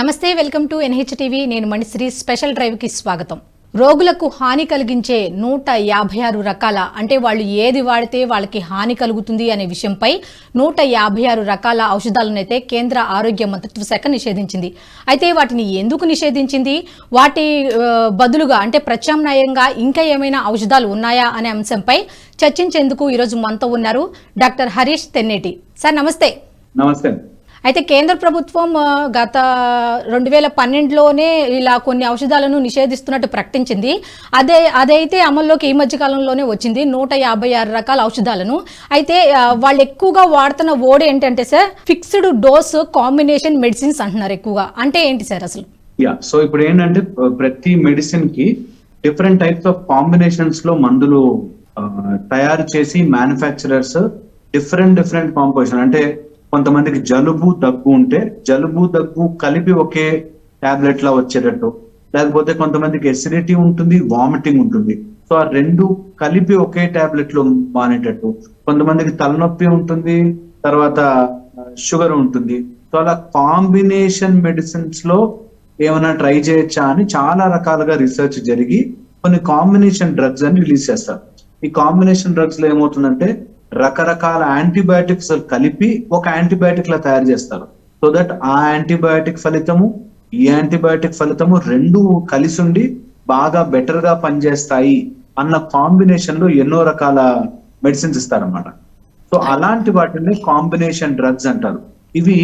నమస్తే welcome to NHTV. నేను Manisri. Special డ్రైవ్కి స్వాగతం. రోగులకు హాని కలిగించే నూట యాభై ఆరు రకాల అంటే వాళ్ళు ఏది వాడితే వాళ్ళకి హాని కలుగుతుంది అనే విషయంపై నూట యాభై ఆరు రకాల ఔషధాలనైతే కేంద్ర ఆరోగ్య మంత్రిత్వ శాఖ నిషేధించింది. అయితే వాటిని ఎందుకు నిషేధించింది? వాటి బదులుగా అంటే ప్రత్యామ్నాయంగా ఇంకా ఏమైనా ఔషధాలు ఉన్నాయా అనే అంశంపై చర్చించేందుకు ఈరోజు మనతో ఉన్నారు డాక్టర్ హరీష్ తెన్నేటి. సార్ నమస్తే. నమస్తే. అయితే కేంద్ర ప్రభుత్వం గత రెండు వేల పన్నెండులోనే ఇలా కొన్ని ఔషధాలను నిషేధిస్తున్నట్టు ప్రకటించింది. అదే అదైతే అమల్లోకి ఈ మధ్య కాలంలోనే వచ్చింది. నూట యాభై ఆరు రకాల ఔషధాలను. అయితే వాళ్ళు ఎక్కువగా వాడుతున్న ఓడి ఏంటంటే sir fixed dose combination medicines అంటున్నారు ఎక్కువగా. అంటే ఏంటి సార్ అసలు? యా సో ఇప్పుడు ఏంటంటే ప్రతి మెడిసిన్కి డిఫరెంట్ టైప్స్ ఆఫ్ కాంబినేషన్స్లో మందులు తయారు చేసి మ్యానుఫ్యాక్చరర్స్ డిఫరెంట్ డిఫరెంట్ కాంపోజిషన్ అంటే కొంతమందికి జలుబు దగ్గు ఉంటే జలుబు దగ్గు కలిపి ఒకే టాబ్లెట్ లా వచ్చేటట్టు. లేకపోతే కొంతమందికి ఎసిడిటీ ఉంటుంది వామిటింగ్ ఉంటుంది. సో ఆ రెండు కలిపి ఒకే టాబ్లెట్లో మానేటట్టు. కొంతమందికి తలనొప్పి ఉంటుంది తర్వాత షుగర్ ఉంటుంది. సో అలా కాంబినేషన్ మెడిసిన్స్లో ఏమైనా ట్రై చేయొచ్చా అని చాలా రకాలుగా రీసెర్చ్ జరిగి కొన్ని కాంబినేషన్ డ్రగ్స్ అని రిలీజ్ చేస్తారు. ఈ కాంబినేషన్ డ్రగ్స్లో ఏమవుతుందంటే రకరకాల యాంటీబయాటిక్స్ కలిపి ఒక యాంటీబయాటిక్ లా తయారు చేస్తారు. సో దట్ ఆ యాంటీబయాటిక్ ఫలితము ఈ యాంటీబయాటిక్ ఫలితము రెండు కలిసి ఉండి బాగా బెటర్గా పనిచేస్తాయి అన్న కాంబినేషన్లో ఎన్నో రకాల మెడిసిన్స్ ఇస్తారనమాట సో అలాంటి వాటిని కాంబినేషన్ డ్రగ్స్ అంటారు. ఇవి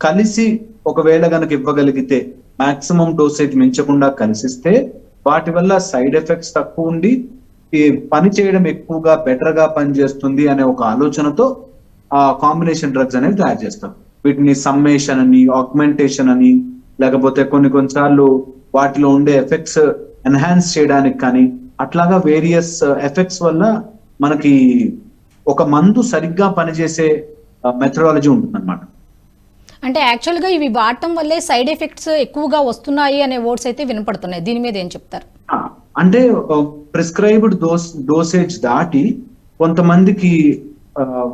కలిసి ఒకవేళ గనక ఇవ్వగలిగితే మాక్సిమం డోసేజ్ మించకుండా కలిసిస్తే వాటి వల్ల సైడ్ ఎఫెక్ట్స్ తక్కువ ఉండి ఈ పని చేయడం ఎక్కువగా బెటర్గా పనిచేస్తుంది అనే ఒక ఆలోచనతో ఆ కాంబినేషన్ డ్రగ్స్ అనేవి తయారు చేస్తారు వీటిని సమ్మేషన్ అని ఆగ్మెంటేషన్ అని లేకపోతే కొన్ని కొన్నిసార్లు వాటిలో ఉండే ఎఫెక్ట్స్ ఎన్హాన్స్ చేయడానికి కానీ అట్లాగా వేరియస్ ఎఫెక్ట్స్ వల్ల మనకి ఒక మందు సరిగ్గా పనిచేసే మెథడాలజీ ఉంటుంది అంటే యాక్చువల్గా ఇవి వాడటం వల్లే సైడ్ ఎఫెక్ట్స్ ఎక్కువగా వస్తున్నాయి అనే వర్డ్స్ అయితే వినపడుతున్నాయి. దీని మీద ఏం చెప్తారు? అంటే ప్రిస్క్రైబ్డ్ డోస్ డోసేజ్ దాటి కొంతమందికి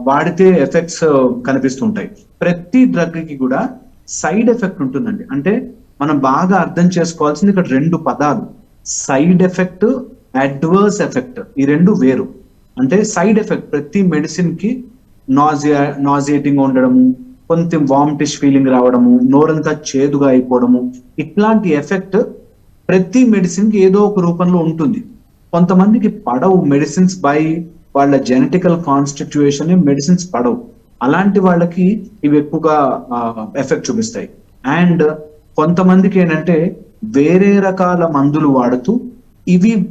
వాడితే ఎఫెక్ట్స్ కనిపిస్తుంటాయి. ప్రతి డ్రగ్కి కూడా సైడ్ ఎఫెక్ట్ ఉంటుందండి. అంటే మనం బాగా అర్థం చేసుకోవాల్సింది ఇక్కడ రెండు పదాలు. సైడ్ ఎఫెక్ట్ అడ్వర్స్ ఎఫెక్ట్ ఈ రెండు వేరు. అంటే సైడ్ ఎఫెక్ట్ ప్రతి మెడిసిన్కి నాజియా నాజియేటింగ్ ఉండడము కొంచెం వామిటిష్ ఫీలింగ్ రావడము నోరంతా చేదుగా అయిపోవడము ఇట్లాంటి ఎఫెక్ట్ ప్రతి మెడిసిన్కి ఏదో ఒక రూపంలో ఉంటుంది. కొంతమందికి పడవు మెడిసిన్స్ బై వాళ్ళ జెనెటికల్ కాన్స్టిట్యూషన్ మెడిసిన్స్ పడవు. అలాంటి వాళ్ళకి ఇవి ఎక్కువగా ఎఫెక్ట్ చూపిస్తాయి. అండ్ కొంతమందికి ఏంటంటే వేరే రకాల మందులు వాడుతూ ఇవి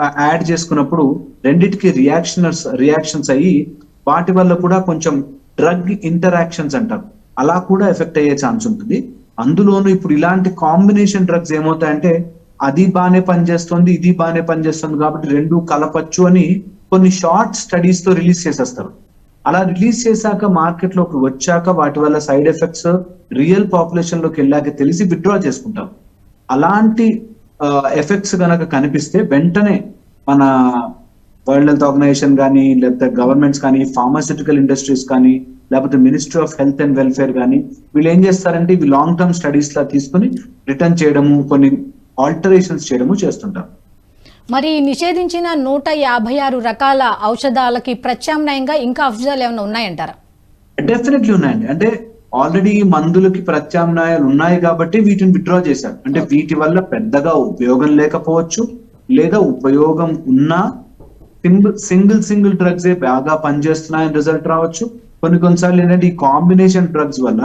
యాడ్ చేసుకున్నప్పుడు రెండిటికి రియాక్షనర్స్ రియాక్షన్స్ అయ్యి వాటి వల్ల కూడా కొంచెం డ్రగ్ ఇంటరాక్షన్స్ అంటారు. అలా కూడా ఎఫెక్ట్ అయ్యే ఛాన్స్ ఉంటుంది. అందులోనూ ఇప్పుడు ఇలాంటి కాంబినేషన్ డ్రగ్స్ ఏమవుతాయంటే అది బాగానే పనిచేస్తుంది ఇది బాగానే పనిచేస్తుంది కాబట్టి రెండు కలపచ్చు అని కొన్ని షార్ట్ స్టడీస్తో రిలీజ్ చేసేస్తారు. అలా రిలీజ్ చేశాక మార్కెట్లోకి వచ్చాక వాటి వల్ల సైడ్ ఎఫెక్ట్స్ రియల్ పాపులేషన్లోకి వెళ్ళాక తెలిసి విత్డ్రా చేసుకుంటాం. అలాంటి ఎఫెక్ట్స్ గనక కనిపిస్తే వెంటనే మన వరల్డ్ హెల్త్ ఆర్గనైజేషన్ కానీ లేకపోతే గవర్నమెంట్స్ కానీ ఫార్మాసిటికల్ ఇండస్ట్రీస్ కానీ లేకపోతే ministry of health and welfare కానీ వీళ్ళు ఏం చేస్తారంటే ఇవి లాంగ్ టర్మ్ స్టడీస్ లా తీసుకుని రిటర్న్ చేయడము కొన్ని ఆల్టరేషన్స్ చేయడము చేస్తుంటారు మరి నిషేధించిన నూట యాభై ఆరు రకాల ఔషధాలకి ప్రత్యామ్నాయంగా ఇంకా ఔషధాలు ఏమైనా ఉన్నాయంటారా? డెఫినెట్లీ ఉన్నాయండి. అంటే ఆల్రెడీ మందులకి ప్రత్యామ్నాయాలు ఉన్నాయి కాబట్టి వీటిని విత్డ్రా చేశారు. అంటే వీటి వల్ల పెద్దగా ఉపయోగం లేకపోవచ్చు లేదా ఉపయోగం ఉన్నా సింగిల్ సింగిల్ సింగిల్ డ్రగ్స్ ఏ బాగా పనిచేస్తున్నాయని రిజల్ట్ రావచ్చు. కొన్ని కొన్నిసార్లు ఏంటంటే ఈ కాంబినేషన్ డ్రగ్స్ వల్ల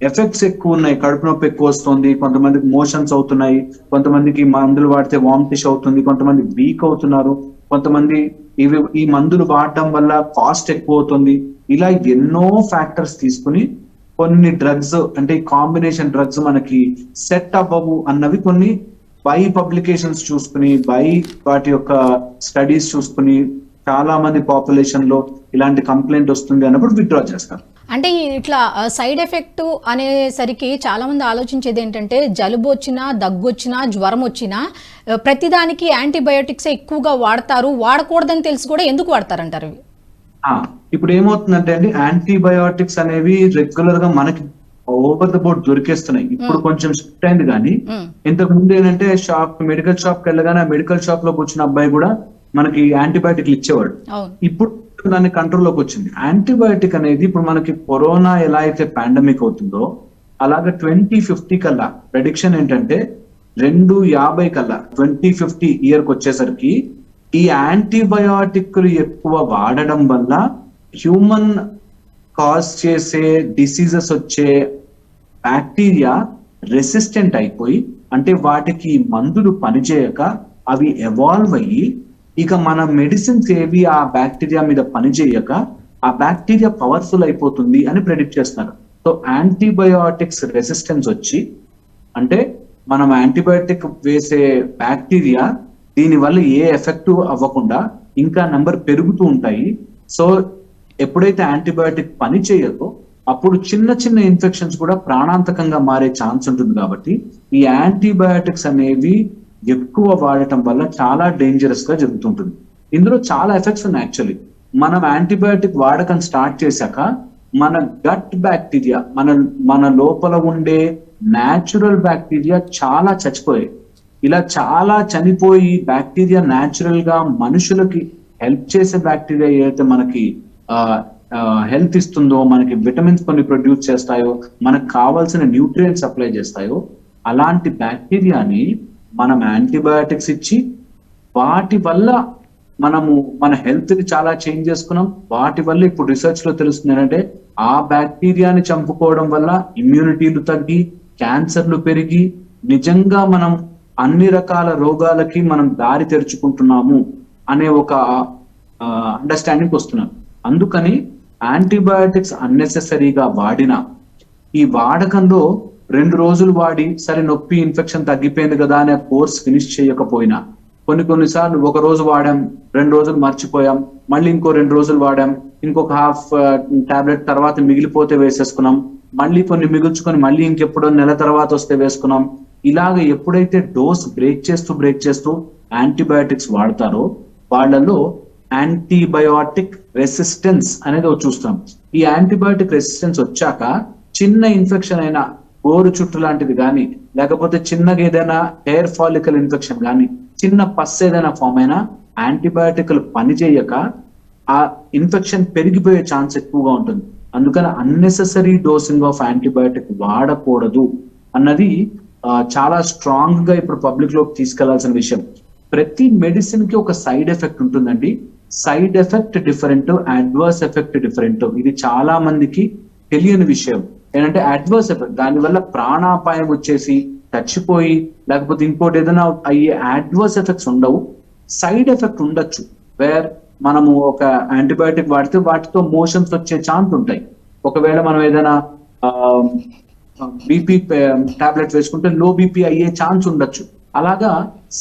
ఎఫెక్ట్స్ ఎక్కువ ఉన్నాయి కడుపు నొప్పి ఎక్కువ వస్తుంది కొంతమందికి మోషన్స్ అవుతున్నాయి కొంతమందికి మందులు వాడితే వామిటిష్ అవుతుంది కొంతమంది వీక్ అవుతున్నారు కొంతమంది ఇవి ఈ మందులు వాడటం వల్ల కాస్ట్ ఎక్కువ అవుతుంది. ఇలా ఎన్నో ఫ్యాక్టర్స్ తీసుకుని కొన్ని డ్రగ్స్ అంటే కాంబినేషన్ డ్రగ్స్ మనకి సెట్ అవ్వవు అన్నవి కొన్ని బై పబ్లికేషన్స్ చూసుకుని బై వాటి యొక్క స్టడీస్ చూసుకుని చాలా మంది పాపులేషన్లో ఇలాంటి కంప్లైంట్ వస్తుంది అన్నప్పుడు విత్డ్రా చేస్తారు. అంటే ఇట్లా సైడ్ ఎఫెక్ట్ అనేసరికి చాలా మంది ఆలోచించేది ఏంటంటే జలుబు వచ్చినా దగ్గు వచ్చినా జ్వరం వచ్చినా ప్రతిదానికి యాంటీబయోటిక్స్ ఎక్కువగా వాడతారు. వాడకూడదని తెలిసి కూడా ఎందుకు వాడతారంటారు ఆ, ఇప్పుడు ఏమవుతుందంటే అండి యాంటీబయోటిక్స్ అనేవి రెగ్యులర్గా మనకి ఓవర్ ద బోర్డ్ దొరికేస్తున్నాయి. ఇప్పుడు కొంచెం స్ట్రిక్ట్ అయింది కానీ. ఇంతకు ముందు ఏంటంటే షాప్ మెడికల్ షాప్కి వెళ్ళగానే మెడికల్ షాప్లో కూర్చున్న అబ్బాయి కూడా మనకి యాంటీబయాటిక్లు ఇచ్చేవాడు. ఇప్పుడు దాన్ని కంట్రోల్లోకి వచ్చింది. యాంటీబయాటిక్ అనేది ఇప్పుడు మనకి కరోనా ఎలా అయితే పాండమిక్ అవుతుందో అలాగే ట్వంటీ ఫిఫ్టీ కల్లా ప్రెడిక్షన్ ఏంటంటే రెండు యాభై కల్లా ట్వంటీ ఫిఫ్టీ ఇయర్కి వచ్చేసరికి ఈ యాంటీబయాటిక్లు ఎక్కువ వాడడం వల్ల హ్యూమన్ కాజ్ చేసే డిసీజెస్ వచ్చే బ్యాక్టీరియా రెసిస్టెంట్ అయిపోయి అంటే వాటికి మందులు పనిచేయక అవి ఎవాల్వ్ అయ్యి ఇక మన మెడిసిన్స్ ఏవి ఆ బ్యాక్టీరియా మీద పనిచేయక ఆ బ్యాక్టీరియా పవర్ఫుల్ అయిపోతుంది అని ప్రెడిక్ట్ చేస్తున్నారు సో యాంటీబయోటిక్స్ రెసిస్టెన్స్ వచ్చి అంటే మనం యాంటీబయోటిక్ వేసే బ్యాక్టీరియా దీని వల్ల ఏ ఎఫెక్ట్ అవ్వకుండా ఇంకా నెంబర్ పెరుగుతూ ఉంటాయి. సో ఎప్పుడైతే యాంటీబయోటిక్ పని చేయదో అప్పుడు చిన్న చిన్న ఇన్ఫెక్షన్స్ కూడా ప్రాణాంతకంగా మారే ఛాన్స్ ఉంటుంది కాబట్టి ఈ యాంటీబయోటిక్స్ అనేవి ఎక్కువ వాడటం వల్ల చాలా డేంజరస్గా జరుగుతుంటుంది. ఇందులో చాలా ఎఫెక్ట్స్ ఉన్నాయి యాక్చువల్లీ మనం యాంటీబయోటిక్ వాడకం స్టార్ట్ చేశాక మన గట్ బ్యాక్టీరియా మన మన లోపల ఉండే న్యాచురల్ బ్యాక్టీరియా చాలా చచ్చిపోయాయి. ఇలా చాలా చనిపోయి బ్యాక్టీరియా న్యాచురల్గా మనుషులకి హెల్ప్ చేసే బ్యాక్టీరియా ఏదైతే మనకి హెల్త్ ఇస్తుందో మనకి విటమిన్స్ కొన్ని ప్రొడ్యూస్ చేస్తాయో మనకు కావాల్సిన న్యూట్రియంట్స్ సప్లై చేస్తాయో అలాంటి బ్యాక్టీరియాని మనం యాంటీబయాటిక్స్ ఇచ్చి వాటి వల్ల మనము మన హెల్త్ని చాలా చేంజ్ చేసుకున్నాం. వాటి వల్ల ఇప్పుడు రీసెర్చ్లో తెలుస్తుంది ఏంటంటే ఆ బ్యాక్టీరియాని చంపుకోవడం వల్ల ఇమ్యూనిటీలు తగ్గి క్యాన్సర్లు పెరిగి నిజంగా మనం అన్ని రకాల రోగాలకి మనం దారి తెరుచుకుంటున్నాము అనే ఒక అండర్స్టాండింగ్ వస్తున్నాం. అందుకని యాంటీబయాటిక్స్ అన్నెసెసరీగా వాడిన ఈ వాడకంలో రెండు రోజులు వాడి సరే నొప్పి ఇన్ఫెక్షన్ తగ్గిపోయింది కదా అనే కోర్స్ ఫినిష్ చేయకపోయినా కొన్ని కొన్నిసార్లు ఒక రోజు వాడాం రెండు రోజులు మర్చిపోయాం మళ్ళీ ఇంకో రెండు రోజులు వాడాం ఇంకొక హాఫ్ టాబ్లెట్ uh, తర్వాత మిగిలిపోతే వేసేసుకున్నాం మళ్ళీ కొన్ని మిగుల్చుకొని మళ్ళీ ఇంకెప్పుడో నెల తర్వాత వస్తే వేసుకున్నాం. ఇలాగ ఎప్పుడైతే డోస్ బ్రేక్ చేస్తూ బ్రేక్ చేస్తూ యాంటీబయాటిక్స్ వాడతారో వాళ్ళలో యాంటీబయాటిక్ రెసిస్టెన్స్ అనేది చూస్తాం. ఈ యాంటీబయాటిక్ రెసిస్టెన్స్ వచ్చాక చిన్న ఇన్ఫెక్షన్ అయినా గోరు చుట్టు లాంటిది కానీ లేకపోతే చిన్నగా ఏదైనా హెయిర్ ఫాలికల్ ఇన్ఫెక్షన్ కానీ చిన్న పస్ ఏదైనా ఫామ్ అయినా యాంటీబయాటిక్లు పనిచేయక ఆ ఇన్ఫెక్షన్ పెరిగిపోయే ఛాన్స్ ఎక్కువగా ఉంటుంది. అందుకని అన్నెసెసరీ డోసింగ్ ఆఫ్ యాంటీబయాటిక్ వాడకూడదు అన్నది చాలా స్ట్రాంగ్గా ఇప్పుడు పబ్లిక్లోకి తీసుకెళ్ళాల్సిన విషయం. ప్రతి మెడిసిన్కి ఒక సైడ్ ఎఫెక్ట్ ఉంటుందండి. Side effect different adverse effect different. ఇది చాలా మందికి తెలియని విషయం. ఏంటంటే అడ్వర్స్ ఎఫెక్ట్ దానివల్ల ప్రాణాపాయం వచ్చేసి చచ్చిపోయి లేకపోతే ఇంకోటి ఏదైనా అయ్యే అడ్వర్స్ ఎఫెక్ట్స్ ఉండవు. సైడ్ ఎఫెక్ట్ ఉండొచ్చు. వేర్ మనము ఒక యాంటీబయాటిక్ వాడితే వాటితో మోషన్స్ వచ్చే ఛాన్స్ ఉంటాయి. ఒకవేళ మనం ఏదైనా బీపీ టాబ్లెట్ వేసుకుంటే లో బీపీ అయ్యే ఛాన్స్ ఉండొచ్చు. అలాగా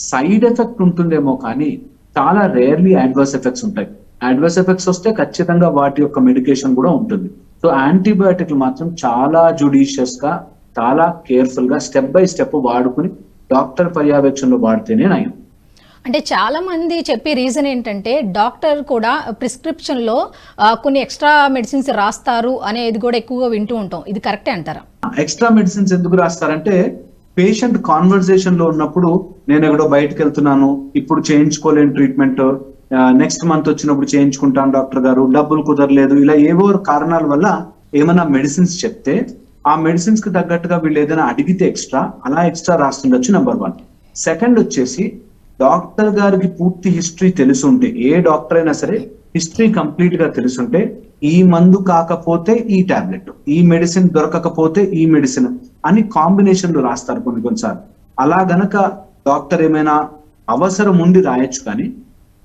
సైడ్ ఎఫెక్ట్ ఉంటుందేమో కానీ చాలా రేర్లీ అడ్వర్స్ ఎఫెక్ట్స్ ఉంటాయి. అడ్వర్స్ ఎఫెక్ట్స్ వస్తే ఖచ్చితంగా వాటి యొక్క మెడికేషన్ కూడా ఉంటుంది. సో యాంటీబయాటిక్లు మాత్రం చాలా జుడిషియస్గా చాలా కేర్ఫుల్గా స్టెప్ బై స్టెప్ వాడుకుని డాక్టర్ పర్యవేక్షణలో వాడితేనే నయం. అంటే చాలా మంది చెప్పే రీజన్ ఏంటంటే డాక్టర్ కూడా ప్రిస్క్రిప్షన్లో కొన్ని ఎక్స్ట్రా మెడిసిన్స్ రాస్తారు అనేది కూడా ఎక్కువగా వింటూ ఉంటాం. ఇది కరెక్టే అంటారా? ఎక్స్ట్రా మెడిసిన్స్ ఎందుకు రాస్తారంటే పేషెంట్ కాన్వర్సేషన్లో ఉన్నప్పుడు నేను ఎక్కడో బయటకు వెళ్తున్నాను ఇప్పుడు చేయించుకోలేని ట్రీట్మెంట్ నెక్స్ట్ మంత్ వచ్చినప్పుడు చేయించుకుంటాను డాక్టర్ గారు. డబ్బులు కుదరలేదు. ఇలా ఏవో కారణాల వల్ల ఏమైనా మెడిసిన్స్ చెప్తే ఆ మెడిసిన్స్కి తగ్గట్టుగా వీళ్ళు ఏదైనా అడిగితే ఎక్స్ట్రా అలా ఎక్స్ట్రా రాస్తుండొచ్చు నెంబర్ వన్ సెకండ్ వచ్చేసి డాక్టర్ గారికి పూర్తి హిస్టరీ తెలుసుంటే ఏ డాక్టర్ అయినా సరే హిస్టరీ కంప్లీట్గా తెలుసుంటే ఈ మందు కాకపోతే ఈ టాబ్లెట్ ఈ మెడిసిన్ దొరకకపోతే ఈ మెడిసిన్ అని కాంబినేషన్లు రాస్తారు కొన్ని కొన్నిసార్లు. అలా గనక డాక్టర్ ఏమైనా అవసరం ఉండి రాయొచ్చు కానీ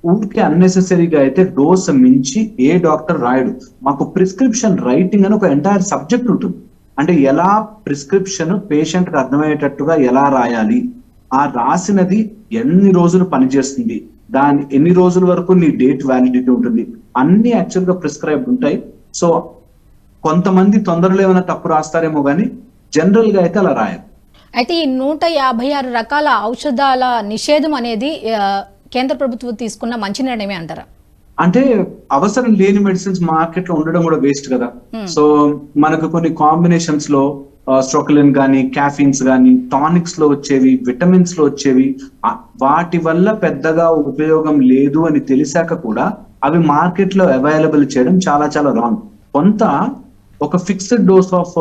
ఊరికే అన్నెసెసరీగా అయితే డోస్ మించి ఏ డాక్టర్ రాయడు. మాకు ప్రిస్క్రిప్షన్ రైటింగ్ అని ఒక ఎంటైర్ సబ్జెక్ట్ ఉంటుంది. అంటే ఎలా ప్రిస్క్రిప్షన్ పేషెంట్కి అర్థమయ్యేటట్టుగా ఎలా రాయాలి? ఆ రాసినది ఎన్ని రోజులు పనిచేస్తుంది? దాని ఎన్ని రోజుల వరకు నీ డేట్ వ్యాలిడిటీ ఉంటుంది? అన్ని యాక్చువల్గా ప్రిస్క్రైబ్ ఉంటాయి. సో కొంతమంది తొందరలో ఏమైనా తప్పు రాస్తారేమో కానీ జనరల్గా అయితే అలా రాయరు. అయితే ఈ నూట యాభై ఆరు రకాల ఔషధాల నిషేధం అనేది కేంద్ర ప్రభుత్వం తీసుకున్న మంచి నిర్ణయమే అంటారా? అంటే అవసరం లేని మెడిసిన్స్ మార్కెట్లో ఉండడం కూడా వేస్ట్ కదా. సో మనకు కొన్ని కాంబినేషన్స్లో స్ట్రోకలిన్ కానీ క్యాఫిన్స్ కానీ టానిక్స్లో వచ్చేవి విటమిన్స్లో వచ్చేవి వాటి వల్ల పెద్దగా ఉపయోగం లేదు అని తెలిసాక కూడా అవి మార్కెట్లో అవైలబుల్ చేయడం చాలా చాలా రాంగ్ కొంత ఒక ఫిక్స్డ్ డోస్ ఆఫ్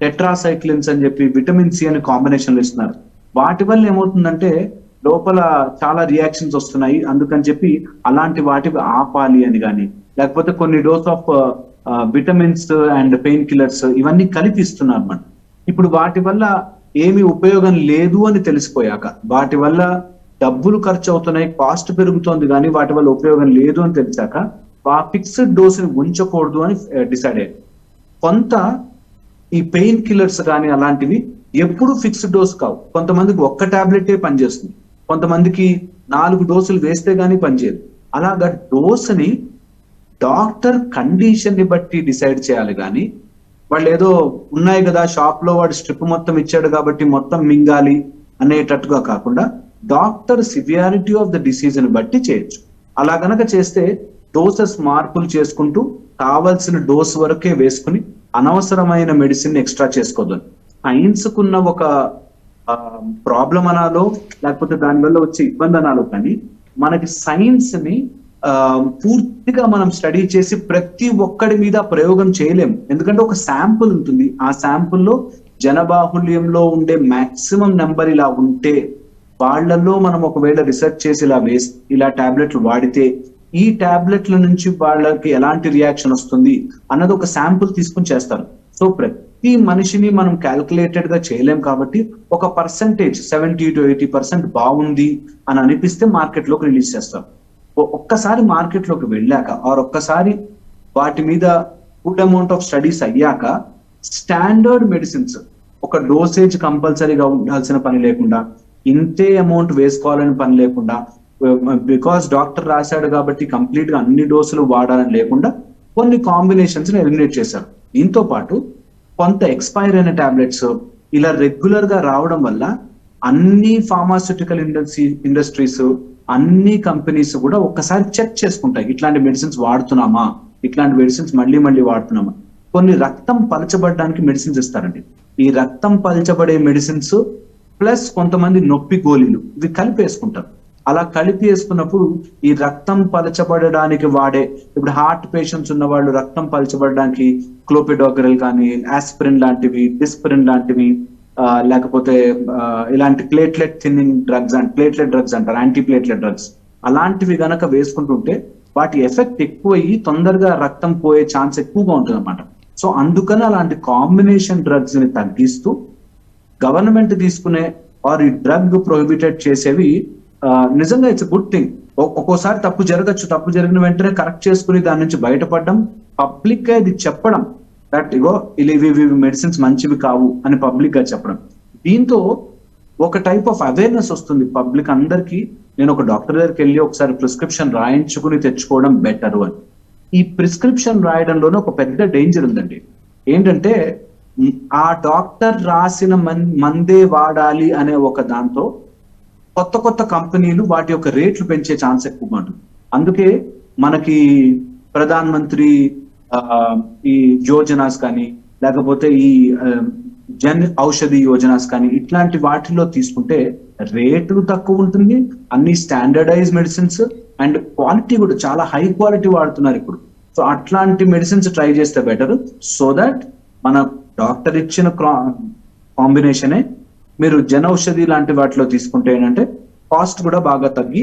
టెట్రాసైక్లిన్స్ అని చెప్పి విటమిన్ సి అని కాంబినేషన్ ఇస్తున్నారు. వాటి వల్ల ఏమవుతుందంటే లోపల చాలా రియాక్షన్స్ వస్తున్నాయి. అందుకని చెప్పి అలాంటి వాటివి ఆపాలి అని కానీ లేకపోతే కొన్ని dose of vitamins and pain killers ఇవన్నీ కలిపి ఇస్తున్నారు మనం. ఇప్పుడు వాటి వల్ల ఏమి ఉపయోగం లేదు అని తెలిసిపోయాక వాటి వల్ల డబ్బులు ఖర్చు అవుతున్నాయి కాస్ట్ పెరుగుతోంది కానీ వాటి వల్ల ఉపయోగం లేదు అని తెలిసాక ఆ ఫిక్స్డ్ డోస్ని ఉంచకూడదు అని uh, డిసైడ్ అయ్యారు. కొంత ఈ పెయిన్ కిల్లర్స్ కానీ అలాంటివి ఎప్పుడు ఫిక్స్డ్ డోస్ కావు. కొంతమందికి ఒక్క టాబ్లెటే పనిచేస్తుంది. కొంతమందికి నాలుగు డోసులు వేస్తే గానీ పనిచేయదు అలాగా డోస్ని డాక్టర్ కండిషన్ని బట్టి డిసైడ్ చేయాలి కానీ వాళ్ళు ఏదో ఉన్నాయి కదా షాప్లో వాడు స్ట్రిప్ మొత్తం ఇచ్చాడు కాబట్టి మొత్తం మింగాలి అనేటట్టుగా కాకుండా డాక్టర్ సివియారిటీ ఆఫ్ ద డిసీజ్ని బట్టి చేయొచ్చు. అలా గనక చేస్తే డోసెస్ మార్పులు చేసుకుంటూ కావలసిన డోస్ వరకే వేసుకుని అనవసరమైన మెడిసిన్ ఎక్స్ట్రా చేసుకోవద్దు సైన్స్ కున్న ఒక ప్రాబ్లం అనాలో లేకపోతే దానివల్ల వచ్చే ఇబ్బంది అనాలో కానీ మనకి సైన్స్ని పూర్తిగా మనం స్టడీ చేసి ప్రతి ఒక్కడి మీద ప్రయోగం చేయలేము ఎందుకంటే ఒక శాంపుల్ ఉంటుంది. ఆ శాంపుల్లో జనబాహుల్యంలో ఉండే మాక్సిమం నెంబర్ ఇలా ఉంటే వాళ్ళల్లో మనం ఒకవేళ రీసెర్చ్ చేసి ఇలా వేసి ఇలా టాబ్లెట్లు వాడితే ఈ టాబ్లెట్ల నుంచి వాళ్ళకి ఎలాంటి రియాక్షన్ వస్తుంది అన్నది ఒక శాంపుల్ తీసుకుని చేస్తారు. సో ప్రతి మనిషిని మనం క్యాల్కులేటెడ్గా చేయలేం కాబట్టి ఒక percentage seventy to eighty percent బాగుంది అని అనిపిస్తే మార్కెట్లోకి రిలీజ్ చేస్తారు ఒ- ఒక్కసారి మార్కెట్లోకి వెళ్ళాక ఆర్ ఒక్కసారి వాటి మీద గుడ్ అమౌంట్ ఆఫ్ స్టడీస్ అయ్యాక స్టాండర్డ్ మెడిసిన్స్ ఒక డోసేజ్ కంపల్సరీగా ఉండాల్సిన పని లేకుండా ఇంతే అమౌంట్ వేసుకోవాలని పని లేకుండా బికాస్ డాక్టర్ రాశాడు కాబట్టి కంప్లీట్గా అన్ని డోసులు వాడాలని లేకుండా కొన్ని కాంబినేషన్స్ ఎలిమినేట్ చేశారు. దీంతో పాటు కొంత ఎక్స్పైర్ అయిన టాబ్లెట్స్ ఇలా రెగ్యులర్గా రావడం వల్ల అన్ని ఫార్మాస్యూటికల్ ఇండస్ట్రీ ఇండస్ట్రీస్ అన్ని కంపెనీస్ కూడా ఒక్కసారి చెక్ చేసుకుంటాయి. ఇట్లాంటి మెడిసిన్స్ వాడుతున్నామా? ఇట్లాంటి మెడిసిన్స్ మళ్ళీ మళ్ళీ వాడుతున్నామా? కొన్ని రక్తం పలచబడడానికి మెడిసిన్స్ ఇస్తారండి. ఈ రక్తం పలచబడే మెడిసిన్స్ ప్లస్ కొంతమంది నొప్పి గోళీలు ఇవి కలిపి వేసుకుంటారు అలా కలిపి వేసుకున్నప్పుడు ఈ రక్తం పలచబడడానికి వాడే ఇప్పుడు హార్ట్ పేషెంట్స్ ఉన్న వాళ్ళు రక్తం పలచబడడానికి క్లోపిడోగ్రల్ కానీ ఆస్పిరిన్ లాంటివి డిస్పిరిన్ లాంటివి లేకపోతే ఇలాంటి platelet thinning drugs and platelet drugs అంటారు యాంటీ ప్లేట్లెట్ డ్రగ్స్ అలాంటివి గనక వేసుకుంటుంటే వాటి ఎఫెక్ట్ ఎక్కువయ్యి తొందరగా రక్తం పోయే ఛాన్స్ ఎక్కువగా ఉంటుంది అనమాట సో అందుకని అలాంటి కాంబినేషన్ డ్రగ్స్ని తగ్గిస్తూ గవర్నమెంట్ తీసుకునే ఆర్ ఈ డ్రగ్ ప్రొహిబిటెడ్ చేసేవి నిజంగా ఇట్స్ గుడ్ థింగ్ ఒక్కోసారి తప్పు జరగచ్చు. తప్పు జరిగిన వెంటనే కరెక్ట్ చేసుకుని దాని నుంచి బయటపడడం పబ్లిక్గా ఇది చెప్పడం దట్ ఇగో ఇవి ఇవి ఇవి మెడిసిన్స్ మంచివి కావు అని పబ్లిక్గా చెప్పడం. దీంతో ఒక టైప్ ఆఫ్ అవేర్నెస్ వస్తుంది. పబ్లిక్ అందరికి నేను ఒక డాక్టర్ దగ్గరికి వెళ్ళి ఒకసారి ప్రిస్క్రిప్షన్ రాయించుకుని తెచ్చుకోవడం బెటర్ అని. ఈ ప్రిస్క్రిప్షన్ రాయడంలోనే ఒక పెద్ద డేంజర్ ఉందండి. ఏంటంటే ఆ డాక్టర్ రాసిన మన్ మందే వాడాలి అనే ఒక దాంతో కొత్త కొత్త కంపెనీలు వాటి యొక్క రేట్లు పెంచే ఛాన్స్ ఎక్కువగా ఉంటుంది. అందుకే మనకి ప్రధాన్ మంత్రి ఆ, ఈ యోజనాస్ కానీ లేకపోతే ఈ జన్ ఔషధి యోజనాస్ కానీ ఇట్లాంటి వాటిలో తీసుకుంటే రేట్లు తక్కువ ఉంటుంది అన్ని స్టాండర్డైజ్ మెడిసిన్స్ అండ్ క్వాలిటీ కూడా చాలా హై క్వాలిటీ వాడుతున్నారు ఇప్పుడు. సో అట్లాంటి మెడిసిన్స్ ట్రై చేస్తే బెటర్. సో దట్ మన డాక్టర్ ఇచ్చిన కాంబినేషనే మీరు జన ఔషధి లాంటి వాటిలో తీసుకుంటే ఏంటంటే కాస్ట్ కూడా బాగా తగ్గి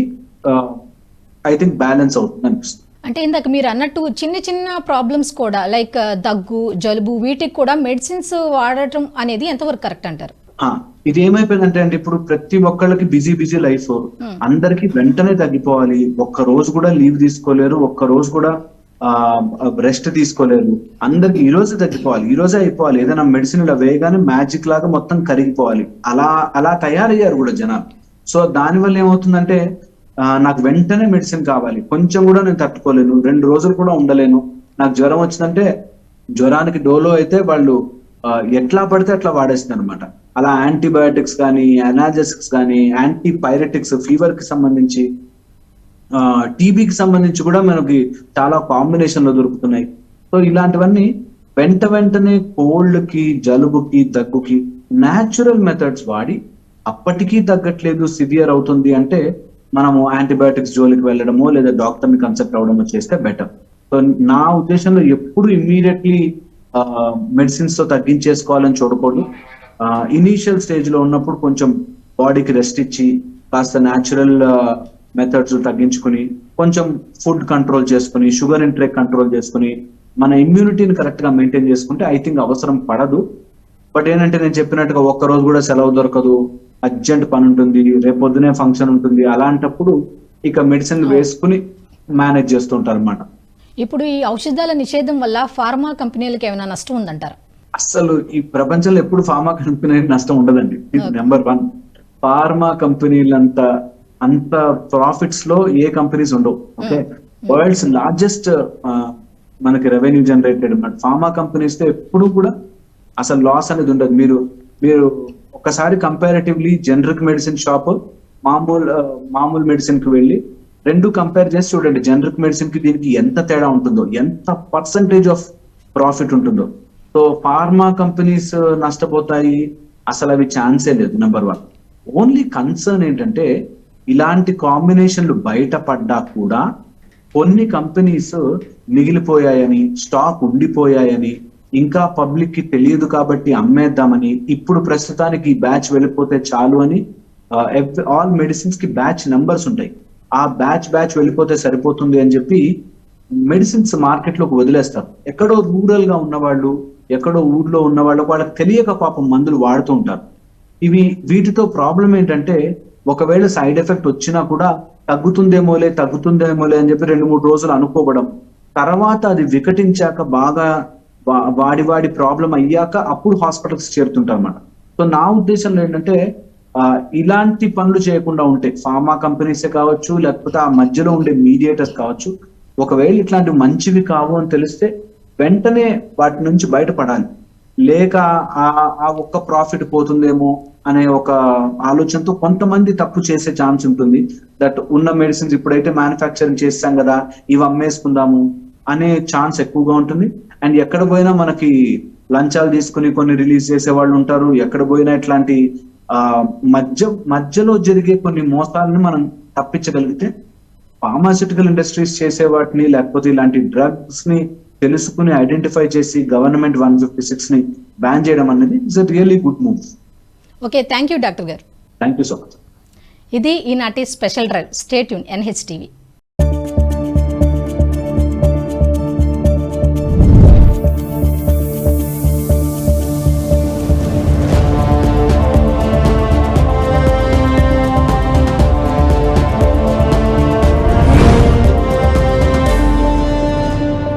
ఐ థింక్ బ్యాలెన్స్ అవుతుంది అనిపిస్తుంది. అంటే ఇందాక మీరు అన్నట్టు చిన్న చిన్న ప్రాబ్లమ్స్ కూడా లైక్ దగ్గు జలుబు వీటికి కూడా మెడిసిన్స్ వాడటం అనేది ఎంతవరకు కరెక్ట్ అంటారు? ఇది ఏమైపోయిందంటే అండి ఇప్పుడు ప్రతి ఒక్కళ్ళకి బిజీ బిజీ లైఫ్ అందరికి వెంటనే తగ్గిపోవాలి. ఒక్క రోజు కూడా లీవ్ తీసుకోలేరు. ఒక్క రోజు కూడా రెస్ట్ తీసుకోలేరు అందరికి ఈ రోజు తగ్గిపోవాలి ఈ రోజే అయిపోవాలి. ఏదైనా మెడిసిన్ ఇలా వేయగానే మ్యాజిక్ లాగా మొత్తం కరిగిపోవాలి. అలా అలా తయారయ్యారు కూడా జనాలు. సో దాని వల్ల ఏమవుతుందంటే నాకు వెంటనే మెడిసిన్ కావాలి. కొంచెం కూడా నేను తట్టుకోలేను. రెండు రోజులు కూడా ఉండలేను. నాకు జ్వరం వచ్చిందంటే జ్వరానికి డోలో అయితే వాళ్ళు ఎట్లా పడితే అట్లా వాడేస్తున్నారు అనమాట అలా యాంటీబయాటిక్స్ కానీ అనాలజెసిక్స్ కానీ యాంటీ పైరటిక్స్ ఫీవర్కి సంబంధించి టీబీకి సంబంధించి కూడా మనకి చాలా కాంబినేషన్లో దొరుకుతున్నాయి. సో ఇలాంటివన్నీ వెంట వెంటనే కోల్డ్కి జలుబుకి దగ్గుకి న్యాచురల్ మెథడ్స్ వాడి అప్పటికీ తగ్గట్లేదు సివియర్ అవుతుంది అంటే మనము యాంటీబయాటిక్స్ జోలికి వెళ్ళడమో లేదా డాక్టర్ని కన్సల్ట్ అవడమో చేస్తే బెటర్ సో నా ఉద్దేశంలో ఎప్పుడు ఇమ్మీడియట్లీ మెడిసిన్స్తో తగ్గించేసుకోవాలని చూడకూడదు. ఇనీషియల్ స్టేజ్లో ఉన్నప్పుడు కొంచెం బాడీకి రెస్ట్ ఇచ్చి కాస్త న్యాచురల్ మెథడ్స్ తగ్గించుకుని కొంచెం ఫుడ్ కంట్రోల్ చేసుకుని షుగర్ ఇంట్రేక్ కంట్రోల్ చేసుకుని మన ఇమ్యూనిటీని కరెక్ట్గా మెయింటైన్ చేసుకుంటే ఐ థింక్ అవసరం పడదు. బట్ ఏంటంటే నేను చెప్పినట్టుగా ఒక్క రోజు కూడా సెలవు దొరకదు అర్జెంట్ పని ఉంటుంది రేపు పొద్దునే ఫంక్షన్ ఉంటుంది అలాంటప్పుడు ఇక మెడిసిన్ వేసుకుని మేనేజ్ చేస్తుంటారు అనమాట ఇప్పుడు ఈ ఔషధాల నిషేధం వల్ల ఫార్మా కంపెనీలకు ఏమైనా నష్టం ఉందంటారా? అసలు ఈ ప్రపంచంలో ఎప్పుడు ఫార్మా కంపెనీ నష్టం ఉండదండి. ఇది నెంబర్ వన్ ఫార్మా కంపెనీలంత అంత ప్రాఫిట్స్లో ఏ కంపెనీస్ ఉండవు ఓకే వరల్డ్స్ లార్జెస్ట్ మనకి రెవెన్యూ జనరేటెడ్ ఫార్మా కంపెనీస్తో ఎప్పుడు కూడా అసలు లాస్ అనేది ఉండదు. మీరు మీరు ఒకసారి కంపారిటివ్లీ జనరిక్ మెడిసిన్ షాప్ మామూలు ఆ, మామూలు మెడిసిన్కి వెళ్ళి రెండు కంపేర్ చేసి చూడండి జనరిక్ మెడిసిన్కి దీనికి ఎంత తేడా ఉంటుందో ఎంత పర్సంటేజ్ ఆఫ్ ప్రాఫిట్ ఉంటుందో. సో ఫార్మా కంపెనీస్ నష్టపోతాయి అసలు అవి ఛాన్సే లేదు నెంబర్ వన్ ఓన్లీ కన్సర్న్ ఏంటంటే ఇలాంటి కాంబినేషన్లు బయటపడ్డా కూడా కొన్ని కంపెనీస్ మిగిలిపోయాయని స్టాక్ ఉండిపోయాయని ఇంకా పబ్లిక్కి తెలియదు కాబట్టి అమ్మేద్దామని ఇప్పుడు ప్రస్తుతానికి ఈ బ్యాచ్ వెళ్ళిపోతే చాలు అని ఆల్ మెడిసిన్స్కి బ్యాచ్ నెంబర్స్ ఉంటాయి. ఆ బ్యాచ్ బ్యాచ్ వెళ్ళిపోతే సరిపోతుంది అని చెప్పి మెడిసిన్స్ మార్కెట్లోకి వదిలేస్తారు. ఎక్కడో రూరల్గా ఉన్నవాళ్ళు ఎక్కడో ఊర్లో ఉన్న వాళ్ళు వాళ్ళకి తెలియక పాపం మందులు వాడుతూ ఉంటారు. ఇవి వీటితో ప్రాబ్లం ఏంటంటే ఒకవేళ సైడ్ ఎఫెక్ట్ వచ్చినా కూడా తగ్గుతుందేమోలే తగ్గుతుందేమోలే అని చెప్పి రెండు మూడు రోజులు అనుకోవడం. తర్వాత అది వికటించాక బాగా వాడి వాడి ప్రాబ్లం అయ్యాక అప్పుడు హాస్పిటల్స్ చేరుతుంటారు అన్నమాట సో నా ఉద్దేశంలో ఏంటంటే ఇలాంటి పనులు చేయకుండా ఉంటాయి ఫార్మా కంపెనీసే కావచ్చు లేకపోతే ఆ మధ్యలో ఉండే మీడియేటర్స్ కావచ్చు ఒకవేళ ఇట్లాంటివి మంచివి కావు అని తెలిస్తే వెంటనే వాటి నుంచి బయటపడాలి. లేక ఆ ఆ ఒక్క ప్రాఫిట్ పోతుందేమో అనే ఒక ఆలోచనతో కొంతమంది తప్పు చేసే ఛాన్స్ ఉంటుంది. దట్ ఉన్న మెడిసిన్స్ ఇప్పుడైతే మ్యానుఫ్యాక్చరింగ్ చేస్తాం కదా ఇవి అమ్మేసుకుందాము అనే ఛాన్స్ ఎక్కువగా ఉంటుంది. అండ్ ఎక్కడ పోయినా మనకి లంచాలు తీసుకుని కొన్ని రిలీజ్ చేసే వాళ్ళు ఉంటారు. ఎక్కడ పోయినా ఇట్లాంటి ఆ మధ్య మధ్యలో జరిగే కొన్ని మోసాలను మనం తప్పించగలిగితే ఫార్మాసిటికల్ ఇండస్ట్రీస్ చేసే వాటిని లేకపోతే ఇలాంటి డ్రగ్స్ని తెలుసుకుని ఐడెంటిఫై చేసి గవర్నమెంట్ వన్ ఫిఫ్టీ సిక్స్ని బ్యాన్ చేయడం అనేది it's a really good move okay thank you doctor గారు. థ్యాంక్ యూ సో మచ్ ఇది ఈనాటి స్పెషల్ డ్రైవ్ స్టేట్ యూన్ ఎన్హెచ్ టీవీ